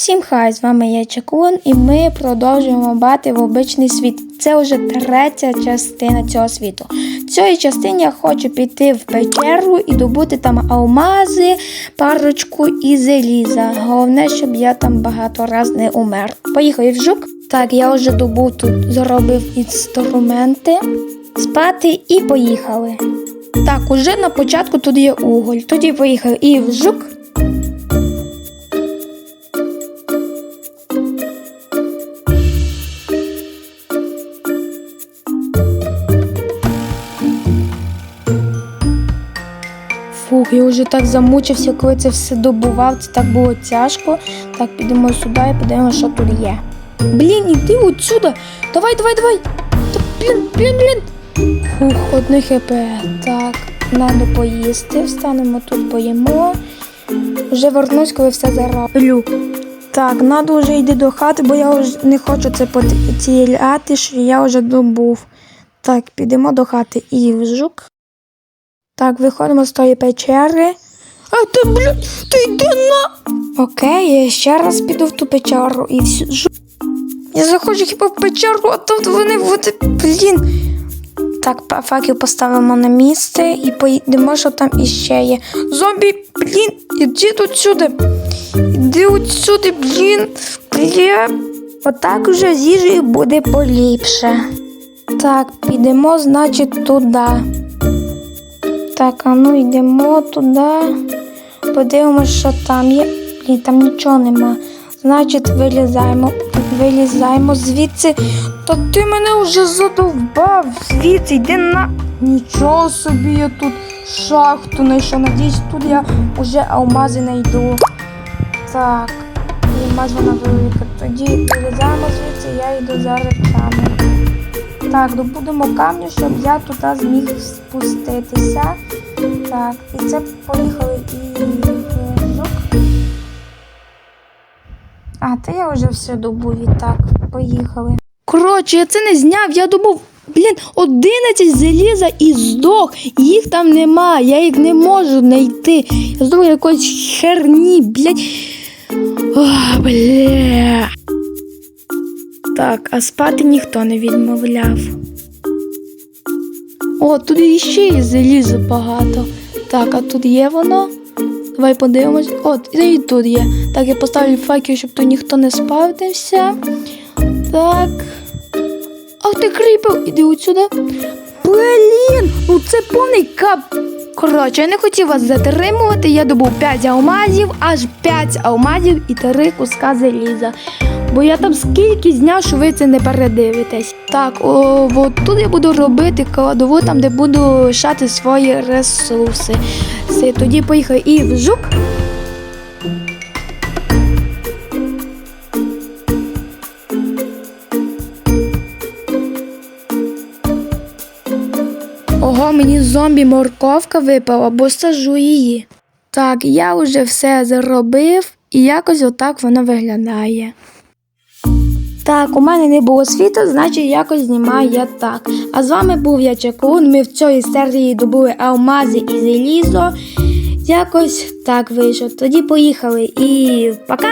Всім хай, з вами я Чакун, і ми продовжуємо бати в обичний світ. Це вже третя частина цього світу. Цій частині я хочу піти в печеру і добути там алмази, парочку і заліза. Головне, щоб я там багато раз не умер. Поїхав в жук. Так, я вже добув тут, зробив інструменти, спати і поїхали. Так, уже на початку тут є уголь. Тоді поїхав і в жук. Фух, я вже так замучився, коли це все добував. Це так було тяжко. Так, підемо сюди і подивимося, що тут є. Блін, іди отсюда. Давай, давай, давай. Блін, блін, блін. Фух, одне хп. Так, надо поїсти. Встанемо тут, поїмо. Вже вернусь, коли все зароблю. Так, надо вже йти до хати, бо я вже не хочу це потеряти, що я вже добув. Так, підемо до хати і в жук. Так, виходимо з тої печери. А ти, бля, ти йди на. Окей, я ще раз піду в ту печеру і всю. Я заходжу хіба в печеру, а тут вони буде. Блін. Так, факел поставимо на місце і поїдемо, що там іще є. Зомбі, блін, іди тут сюди. Іди от сюди, блін. Бля. Отак уже з їжею буде поліпше. Так, підемо, значить, туди. Так, а ну йдемо туди. Подивимося, що там є. Блін, там нічого нема. Значить, вилізаємо. Вилізаємо звідси. Та ти мене вже задовбав. Звідси йди на. Нічого собі я тут шахту знайшов. Надіюсь, тут я вже алмази знайду. Так, алмаз вона велика. Тоді вилізаємо звідси, я йду за речами. Так, добудемо камню, щоб я туди зміг спуститися. Так, і це поїхали і в жук. А, та я вже все добув і так, поїхали. Коротше, я це не зняв, я добув, блін, 11 заліза і здох. Їх там нема, я їх не можу знайти. Я здох якоїсь херні, блядь. Ох, бля. Так, а спати ніхто не відмовляв. О, тут іще є залізо багато. Так, а тут є воно. Давай подивимось. От, і тут є. Так, я поставлю факел, щоб тут ніхто не спавнився. Так. Ах ти кріпив, іди отсюди. Блін, ну це повний кап. Коротше, я не хотів вас затримувати. Я добув 5 алмазів, аж 5 алмазів і 3 куска заліза. Бо я там скільки зняв, що ви це не передивитесь. Так, о, от тут я буду робити кладову, там, де буду лишати свої ресурси. Все, тоді поїхав і в жук. Ого, мені зомбі морковка випала, бо сажу її. Так, я вже все зробив, і якось отак воно виглядає. Так, у мене не було світу, значить якось знімаю я так. А з вами був я Чакун. Ми в цій серії добули алмази і залізо. Якось так вийшло. Тоді поїхали і пока.